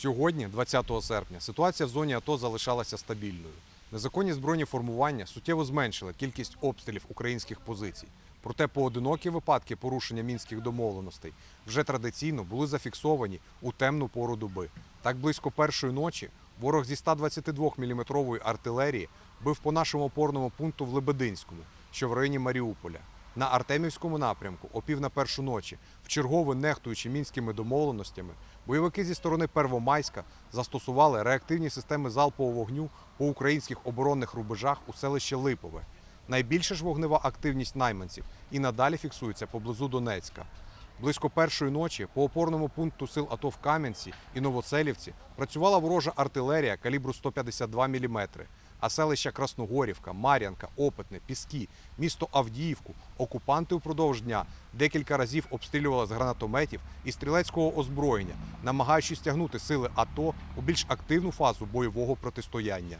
Сьогодні, 20 серпня, ситуація в зоні АТО залишалася стабільною. Незаконні збройні формування суттєво зменшили кількість обстрілів українських позицій. Проте поодинокі випадки порушення мінських домовленостей вже традиційно були зафіксовані у темну пору доби. Так близько першої ночі ворог зі 122-мм артилерії бив по нашому опорному пункту в Лебединському, що в районі Маріуполя. На Артемівському напрямку, о пів на першу ночі, вчергове нехтуючи мінськими домовленостями, бойовики зі сторони Первомайська застосували реактивні системи залпового вогню по українських оборонних рубежах у селище Липове. Найбільша ж вогнева активність найманців і надалі фіксується поблизу Донецька. Близько першої ночі по опорному пункту сил АТО в Кам'янці і Новоцелівці працювала ворожа артилерія калібру 152 мм, а селища Красногорівка, Мар'янка, Опитне, Піски, місто Авдіївку окупанти упродовж дня декілька разів обстрілювали з гранатометів і стрілецького озброєння, намагаючись тягнути сили АТО у більш активну фазу бойового протистояння.